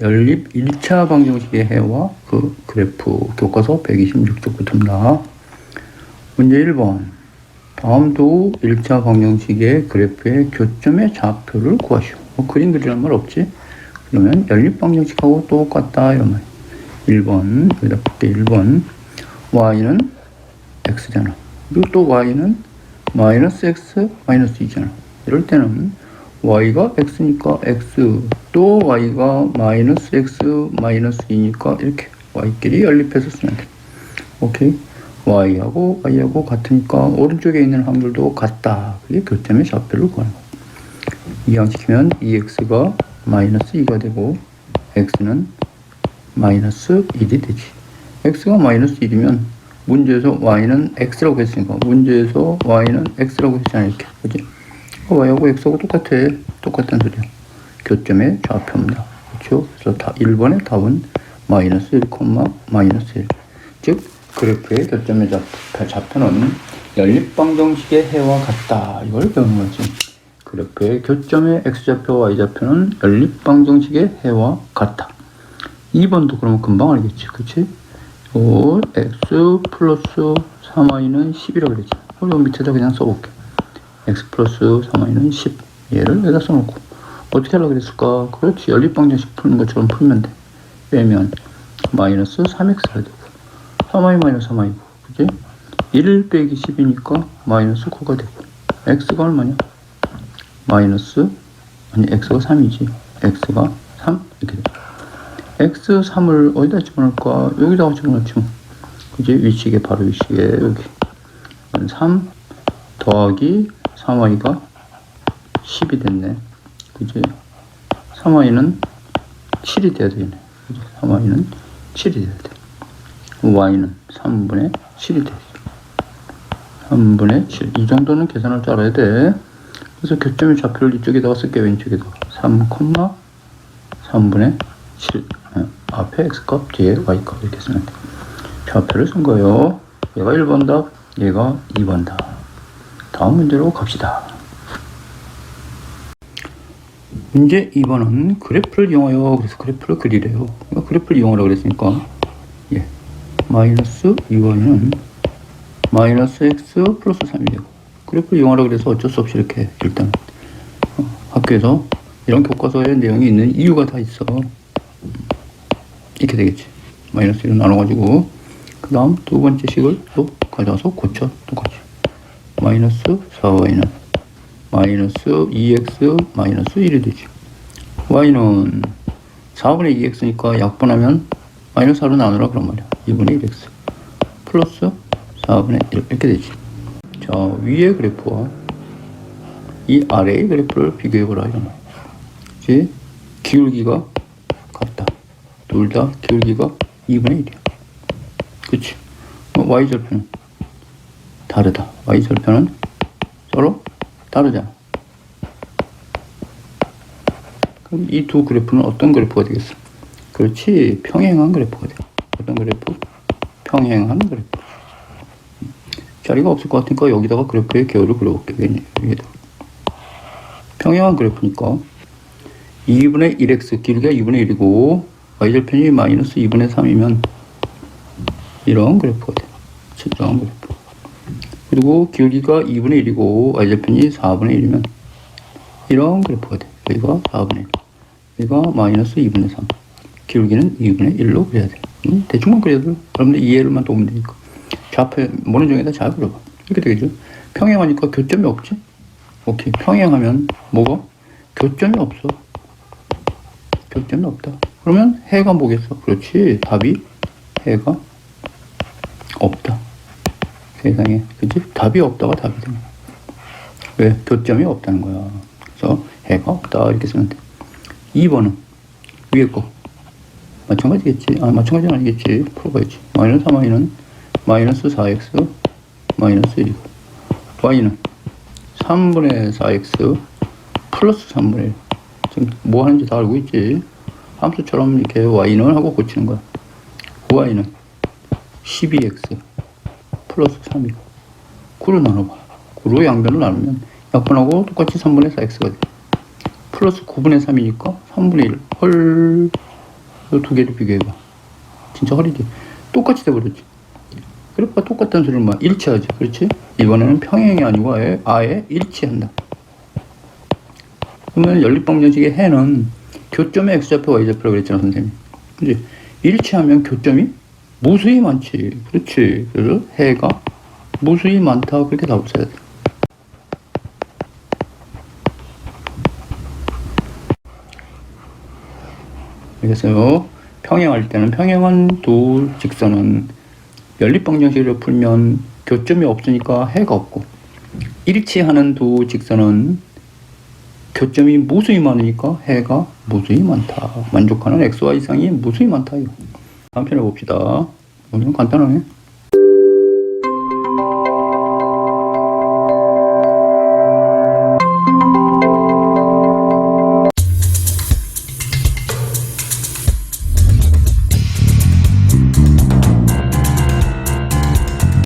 연립 1차 방정식의 해와 그 그래프 교과서 126쪽부터입니다. 문제 1번. 다음도 1차 방정식의 그래프의 교점의 좌표를 구하시오. 뭐 그림 그리는 말 없지? 그러면 연립 방정식하고 똑같다 이런 말. 1번 여기다 볼게 1번 y는 x잖아. 그리고 또 y는 마이너스 x 마이너스 2잖아. 이럴 때는 y가 x니까 x 또 y가 마이너스 x 마이너스 2니까 이렇게 y끼리 연립해서 쓰면 돼. 오케이. y하고 y하고 같으니까 오른쪽에 있는 확률도 같다. 그게 교점의 좌표를 구하는 거야. 이항시키면 2x가 마이너스 2가 되고 x는 마이너스 1이 되지. x가 마이너스 1이면 문제에서 y는 x라고 했으니까 문제에서 y는 x라고 했잖아 이렇게 그지? Y하고 x하고 똑같아 똑같은 소리야. 교점의 좌표입니다. 그렇죠? 그래서 다 1번의 답은 마이너스 1, 마이너스 1. 즉 그래프의 교점의 좌표, 좌표는 연립방정식의 해와 같다. 이걸 배우는 거지. 그래프의 교점의 x좌표, y좌표는 연립방정식의 해와 같다. 2번도 그러면 금방 알겠지. 그치? 요 x 플러스 3y는 10이라고 그랬지. 그럼 요 밑에다 그냥 써볼게. X 플러스 3y는 10. 얘를 여기다 써놓고. 어떻게 하려고 그랬을까? 그렇지. 연립방정식 푸는 것처럼 풀면 돼. 빼면 마이너스 3x가 되고 3y 마이너스 3y고 그지? 1 빼기 10이니까 마이너스 9가 되고 x가 얼마냐? 마이너스 아니 x가 3이지 x가 3 이렇게 돼. x 3을 어디다 집어넣을까? 여기다가 집어넣지 뭐. 그지? 위치계 바로 위치계 여기 3 더하기 3y가 10이 됐네 그지? 3y는 7이 돼야 되네 그지? 3y는 7이 돼야 돼 y는 3분의 7이 되지 3분의 7. 이 정도는 계산할 줄 알아야 돼. 그래서 교점의 좌표를 이쪽에다가 쓸게, 왼쪽에다가. 3, 3분의 7. 어, 앞에 x값, 뒤에 y값 이렇게 쓰면 돼. 좌표를 쓴 거예요. 얘가 1번 답, 얘가 2번 답. 다음 문제로 갑시다. 문제 2번은 그래프를 이용하여, 그래서 그래프를 그리래요. 그러니까 그래프를 이용하라고 그랬으니까, 예. 마이너스 2번은 마이너스 x 플러스 3이 되고 그래프를 이용하라 그래서 어쩔 수 없이 이렇게 일단 어, 학교에서 이런 교과서에 내용이 있는 이유가 다 있어 이렇게 되겠지 마이너스 1을 나눠가지고 그 다음 두 번째 식을 또 가져와서 고쳐 똑같이 마이너스 4y는 마이너스 2x 마이너스 1이 되지 y는 4분의 2x니까 약분하면 마이너스 4로 나누라 그런 말이야 2분의 1x 플러스 4분의 1 이렇게 되지. 자, 위의 그래프와 이 아래의 그래프를 비교해보라 이런 말. 지 기울기가 같다. 둘 다 기울기가 2분의 1이야. 그치? 어, y절편은 다르다. y절편은 서로 다르잖아. 그럼 이 두 그래프는 어떤 그래프가 되겠어? 그렇지. 평행한 그래프가 돼. 어떤 그래프? 평행한 그래프. 자리가 없을 것 같으니까 여기다가 그래프의 개요를 그려볼게. 위에다. 평행한 그래프니까 2분의 1x 길이가 2분의 1이고 y절편이 마이너스 2분의 3이면 이런 그래프가 돼. 측정한 그래프. 그리고 길이가 2분의 1이고 y절편이 4분의 1이면 이런 그래프가 돼. 여기가 4분의 1. 여기가 마이너스 2분의 3. 기울기는 2분의 1로 그려야 돼. 음, 대충만 그려도 여러분들 이해를만 도우면 되니까. 좌표 모노종에다 잘 그려봐. 이렇게 되겠죠. 평행하니까 교점이 없지? 오케이. 평행하면 뭐가? 교점이 없어. 교점이 없다. 그러면 해가 뭐겠어? 그렇지. 답이 해가 없다. 세상에. 그치? 답이 없다가 답이 되는 거야. 왜? 교점이 없다는 거야. 그래서 해가 없다. 이렇게 쓰면 돼. 2번은 위에 거. 마찬가지겠지. 아, 마찬가지는 아니겠지. 풀어봐야지. 마이너스 3y는 마이너스 4x 마이너스 1이고 y는 3분의 4x 플러스 3분의 1 지금 뭐 하는지 다 알고 있지 함수처럼 이렇게 y는 하고 고치는 거야 y는 12x 플러스 3이고 9를 나눠봐 9로 양변을 나누면 약분하고 똑같이 3분의 4x가 돼 플러스 9분의 3이니까 3분의 1헐 두 개를 비교해봐. 진짜 허리지. 똑같이 돼버렸지. 그래프가 똑같다는 소리는 뭐 일치하지. 그렇지? 이번에는 평행이 아니고 아예, 아예 일치한다. 그러면 연립방정식의 해는 교점의 x좌표, y좌표라고 그랬잖아, 선생님. 그지? 일치하면 교점이 무수히 많지. 그렇지. 그래서 해가 무수히 많다. 그렇게 써야 돼. 알겠어요? 평행할 때는 평행한 두 직선은 연립방정식을 풀면 교점이 없으니까 해가 없고 일치하는 두 직선은 교점이 무수히 많으니까 해가 무수히 많다. 만족하는 xy 이상이 무수히 많다. 이거. 다음 편에 봅시다. 오늘은 간단하네.